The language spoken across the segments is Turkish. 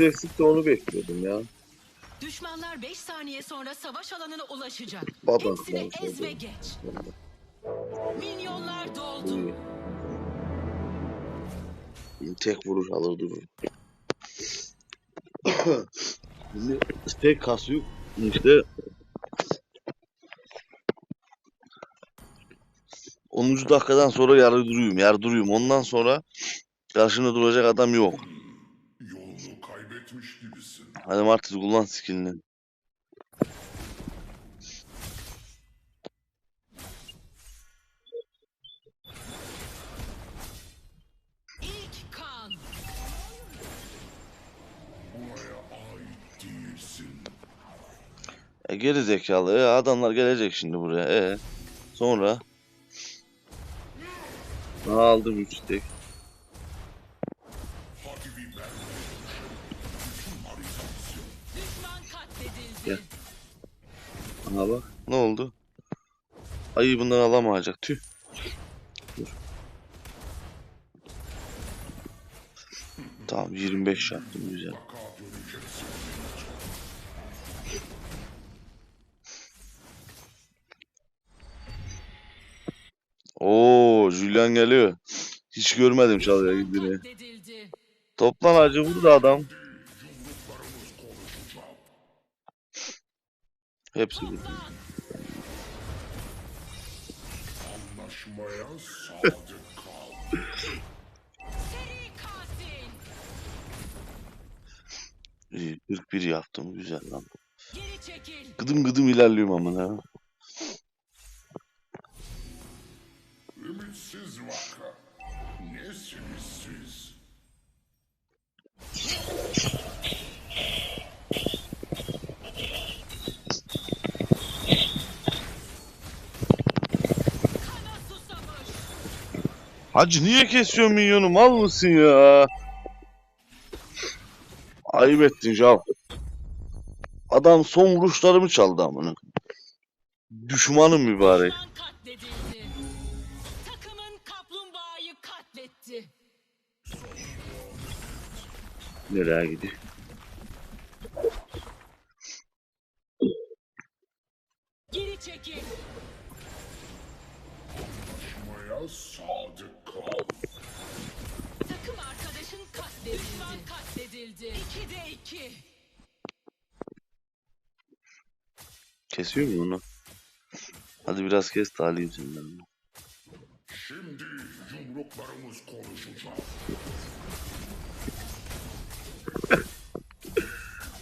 ultisi eksik de onu bekliyordum ya. Düşmanlar 5 saniye sonra savaş alanına ulaşacak. Baba, Hepsini ben ez ve geç. Minyonlar doldu. İyi. Tek vuruş alır durur. Şimdi tek kasıyor. İşte 10. dakikadan sonra yarı duruyorum. Yarı duruyorum. Ondan sonra karşımda duracak adam yok. Hadi Martis kullan skillini. E, geri zekalı. E, adamlar gelecek şimdi buraya. E, sonra aldım 3 tek. Aha bak. Ne oldu? Ayı bundan alamayacak. Tüh. Dur. Tamam 25 yaptım güzel. Oo, Julian geliyor. Hiç görmedim çalıya gittiğini. Toplan acı burada adam. Yumruklarımız konuşacak. Hepsi burada. Anlaşmaya sadık kal. İyi, 41 yaptım güzel lan. Çekil. Gıdım gıdım ilerliyorum amına. Ümitsiz Hacı niye kesiyorsun minyonu mal mısın ya? Ayıp ettin Jav. Adam son vuruşlarımı çaldı amına. Düşmanım mübarek. Düşman katledildi. Takımın kaplumbağayı katletti. Nereye gidiyor? Geri çekil. Anlaşmaya sadık katledildi. 2'de 2. Kesiyor mu onu? Hadi biraz kes de alayım senden. Şimdi yumruklarımız konuşacak.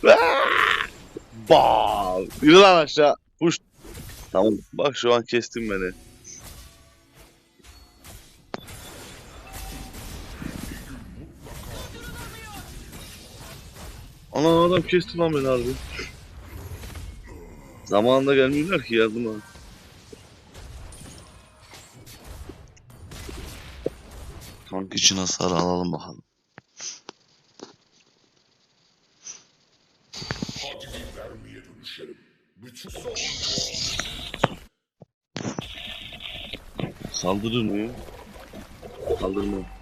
Bam! Yürü lan aşağı. Puş. Tamam. Bak şu an kestin beni. Ana adam kesti lan beni harbi. Zamanında gelmiyorlar ki yardıma. Tank için hasar alalım bakalım. Saldırır mı? Saldırmam.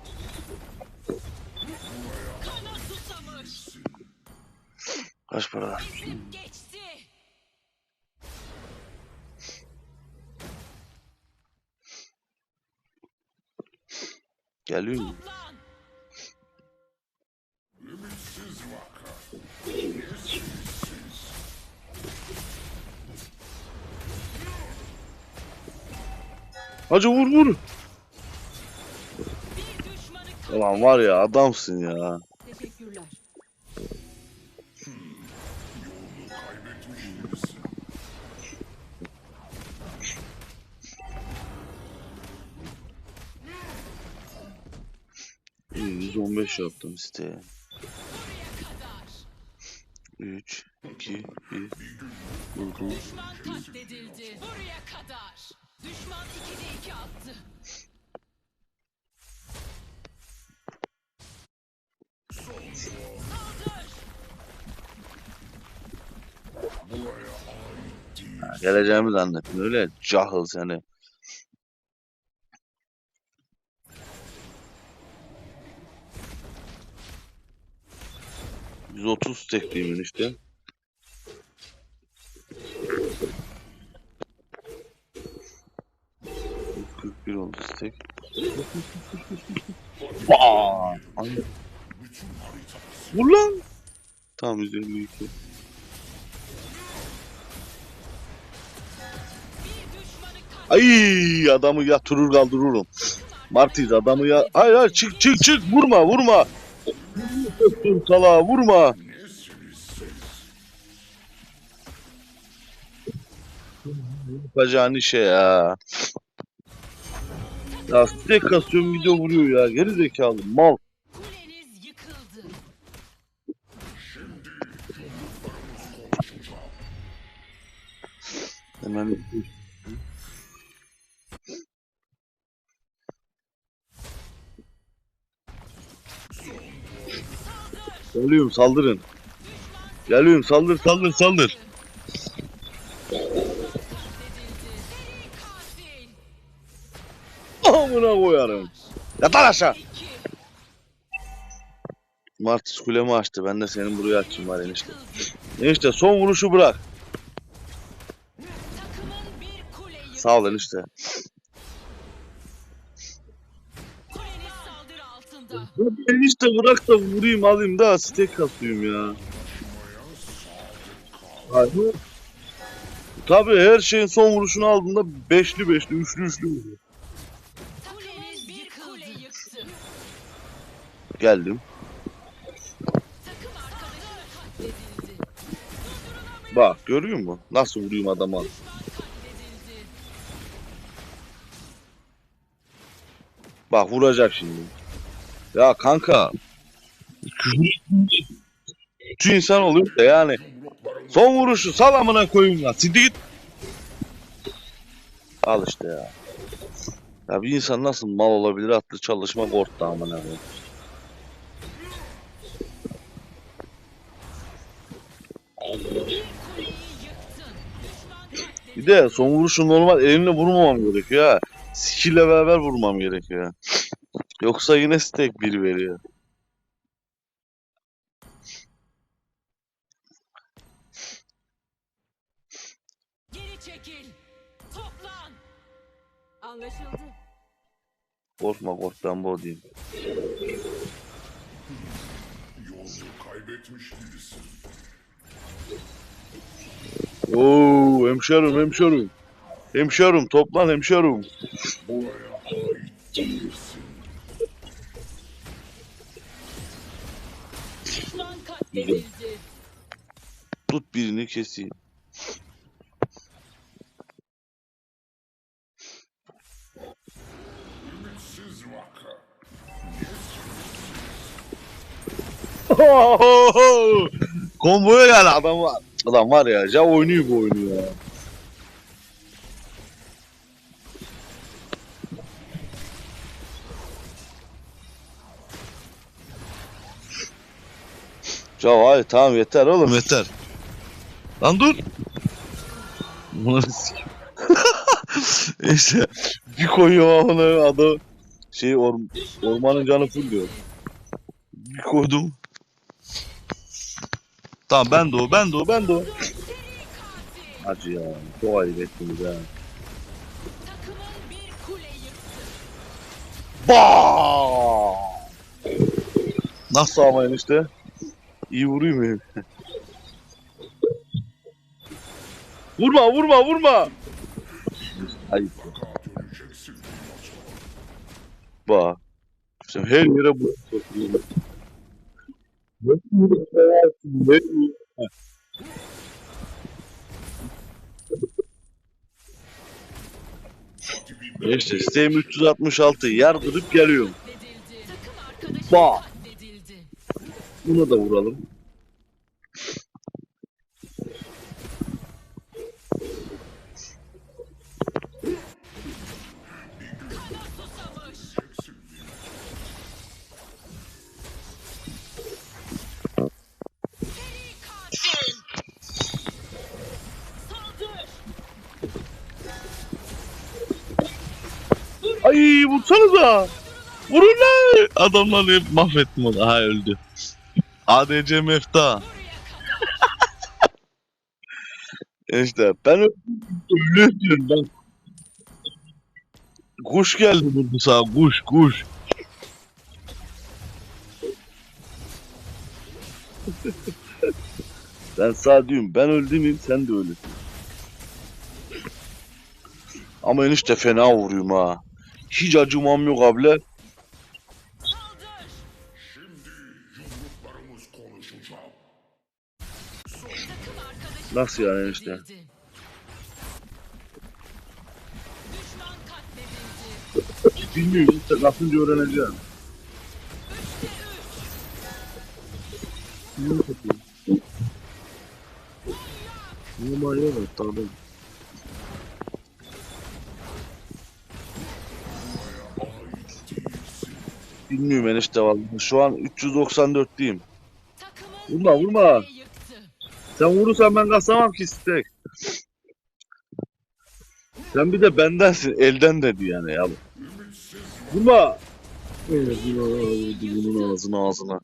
Kaç para? Geliyor mu? Hacı vur vur. Ulan var ya adamsın ya. %15 yaptım işte. 3, 2, 1. Vurdu. Düşman katledildi. Buraya kadar. Düşman 2'de 2 attı. Geleceğimiz anlatın öyle cahil seni. 130 stekliyim işte. bir oldu! Ay. Vur lan. Tamam 152. Bir düşmanı kat. Ay adamı yatırır kaldırırım. Martiz adamı ya. Hayır hayır çık çık çık vurma vurma. Salağa vurma. Yapacağın işe ya. Ya tek kasıyorum video vuruyor ya. Geri zekalı mal. Hemen Geliyorum saldırın. Geliyorum saldır saldır saldır. Amına koyarım. Yatar aşağı. İki. Martis kulemi açtı. Ben de senin buraya açayım var enişte. Enişte son vuruşu bırak. Sağ ol enişte. Altında. Enişte bırak da vurayım alayım da stek kasıyorum ya. Hayır. Tabii her şeyin son vuruşunu aldığında beşli beşli, üçlü üçlü vuruyor. Geldim. Bak görüyor musun? Nasıl vurayım adama? Bak vuracak şimdi. Ya kanka. Şu insan oluyor da yani. Son vuruşu sal amına koyayım ya. Sidi git. Al işte ya. Ya bir insan nasıl mal olabilir atlı çalışma korktu amına koyayım. Bir de son vuruşu normal elimle vurmamam gerekiyor ha. Skill beraber vurmam gerekiyor. Yoksa yine stack bir veriyor. Geri çekil. Toplan. Anlaşıldı. Korkma korktan bu diyeyim. Yolunu kaybetmiş gibisin. Oo hemşerim hemşerim. Hemşerim toplan hemşerim. Buraya ait değilsin. Katledildi. Tut birini keseyim. Komboya gel adam var. Adam var ya. Ja oynuyor bu oyunu ya. Ya hayır tamam yeter oğlum yeter. Lan dur. Sikeyim. işte bir koyuyor onu adı şey or, ormanın canı full diyor. Bir koydum. Tamam ben de o ben de o ben de o. Hacı ya çok ayıp ettiniz ha. Takımın bir kule yıktı. Ba! Nasıl ama enişte? İyi vurayım mı? vurma vurma vurma. Ayıp. Bak. Sen her yere bu İşte sistem 366 yardırıp geliyorum. Katledildi. Bunu da vuralım. Ay vursanıza. Vurun lan. Adamları mahvettim onu. Aha öldü. ADC mefta. işte ben öyle diyorum ben. Kuş geldi burada sağ kuş kuş. ben sağ diyorum ben öldüm sen de öylesin. Ama enişte fena vuruyorum ha. Hiç acımam yok abla. Nasıl yani katledildi. Bilmiyorum işte nasılca öğreneceğim. Üçte üç. Numara yok tamam. Bilmiyorum enişte vallahi. Şu an 394'lüyüm. Takımın Vurma, vurma. Sen vurursan ben kasamam ki istek. Sen bir de bendensin. Elden dedi yani ya. Vurma. Evet, bunun ağzına ağzına.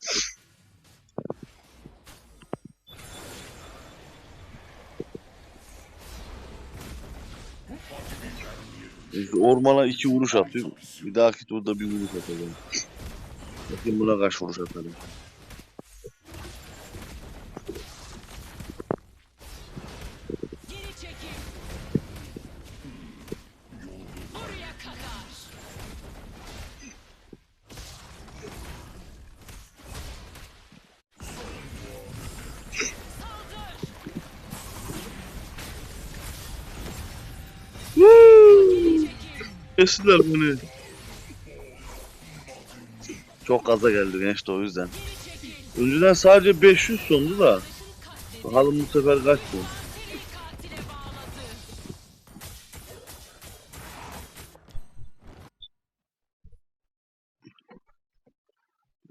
Ormana iki vuruş atıyor. Bir dahaki turda bir vuruş atacağım. Bakayım buna kaç vuruş atarım. Kestiler beni. Çok gaza geldi genç de o yüzden. Önceden sadece 500 sondu da. Bakalım bu sefer kaç son.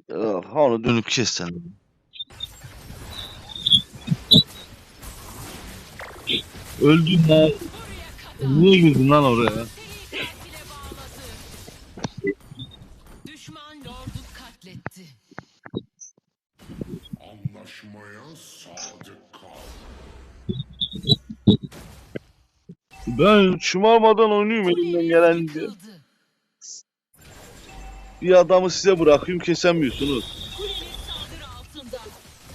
Ya, onu dönüp kes sen. Lan. Niye girdin lan oraya? Ben şımarmadan oynuyorum elimden gelen Yıkıldı. bir adamı size bırakıyorum kesemiyorsunuz.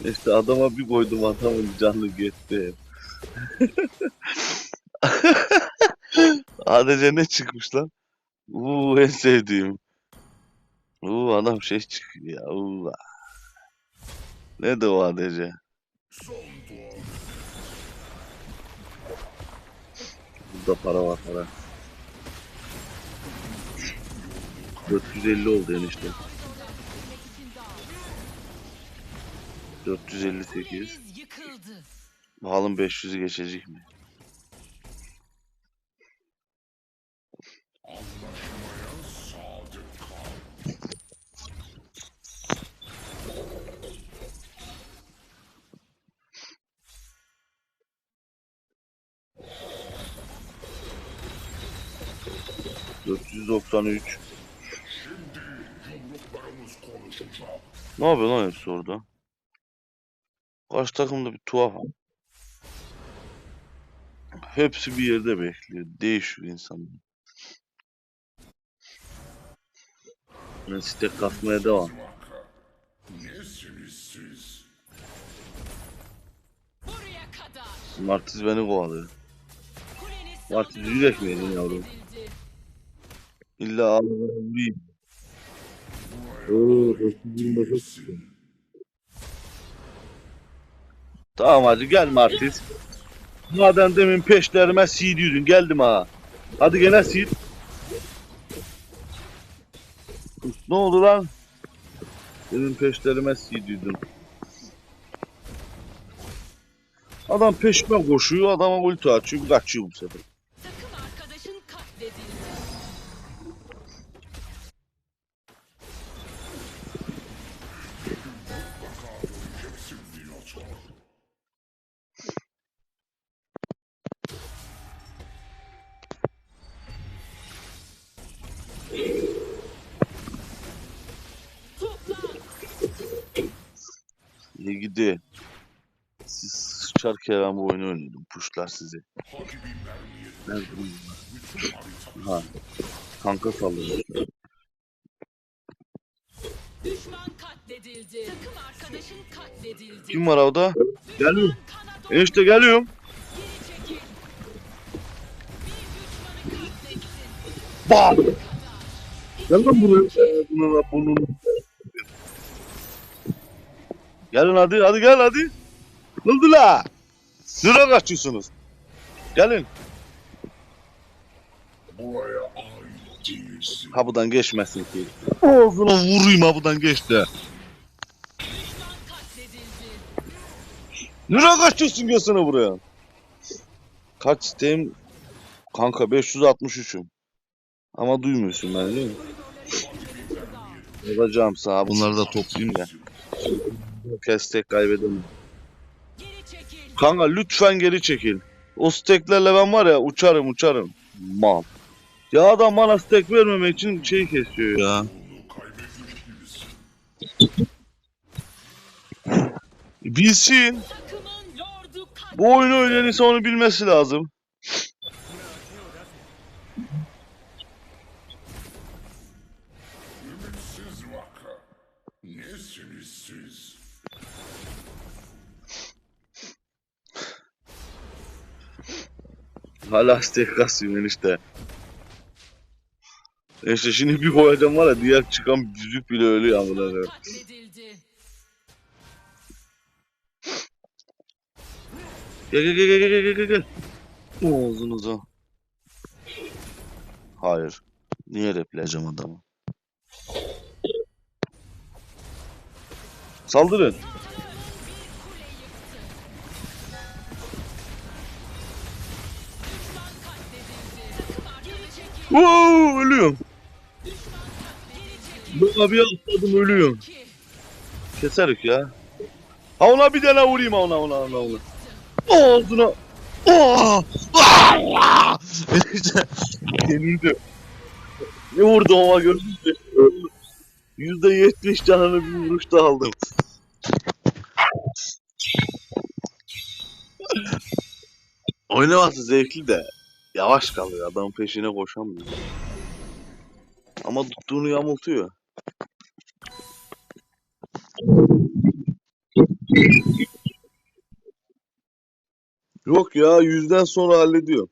İşte adama bir koydum adamın canı gitti. ADC ne çıkmış lan? Uuu en sevdiğim. Uuu adam şey çıkıyor ya. Uuu. Ne de o ADC? Son duam. Burada para var para. 450 oldu enişte. 458. Kuleniz yıkıldı. Bakalım 500'ü geçecek mi? Anlaşmaya sadık kal. ...493. Şimdi yumruklarımız konuşacak. Ne yapıyor lan hepsi orada? Karşı takımda bir tuhaf. Hepsi bir yerde bekliyor. Değişiyor insanlar. Ben stek katmaya devam. Martiz beni kovalıyor. Martiz yürek mi yedin yavrum? İlla ağzına vurayım. Oo, 425 Tamam hadi gel Martiz. Madem demin peşlerime siydiyordun geldim ha. Hadi gene sil. Ne oldu lan? Demin peşlerime siydiyordun. Adam peşime koşuyor, adama ulti açıyor, kaçıyor bu sefer. Sıçarken ben bu oyunu oynadım. Puşlar sizi. Nerede bunlar? Ha. Kanka sallıyor. Düşman katledildi. Takım arkadaşın katledildi. Kim var orada? Geliyorum. Enişte geliyorum. Bam! Gel lan buraya. Bunun, bunun. Gelin hadi hadi gel hadi. Ne oldu la? Nereye kaçıyorsunuz? Gelin. buraya değilsin. Kapıdan geçmesin ki. Ağzına vurayım kapıdan geçti. Düşman katledildi. Nereye kaçıyorsun göğsüne buraya? Kaç isteğim? Kanka 563'üm. Ama duymuyorsun ben değil mi? Yazacağım sana bunları da toplayayım ya. Kestek kaybedemem. Kanka lütfen geri çekil. O steklerle ben var ya uçarım uçarım. Mal. Ya adam bana stek vermemek için şey kesiyor ya. Bilsin. Bu oyunu oynayansa onu bilmesi lazım. Hala stek kasıyorum enişte. İşte şimdi bir koyacağım var ya diğer çıkan yüzük bile ölüyor amına. Gel gel gel gel gel gel gel gel. Ağzınıza. Hayır. Niye repleyeceğim adamı? Saldırın. Oo, ölüyorum. Bu abiye atladım ölüyorum. Keserik ya. Ha ona bir tane vurayım ha ona ona ona ona. Ağzına. Oh! Yenildi. Ne vurdu ama gördün mü? Yüzde yetmiş canını bir vuruşta aldım. Oynaması zevkli de yavaş kalıyor. Adamın peşine koşamıyor. Ama tuttuğunu yamultuyor. Yok ya yüzden sonra hallediyor.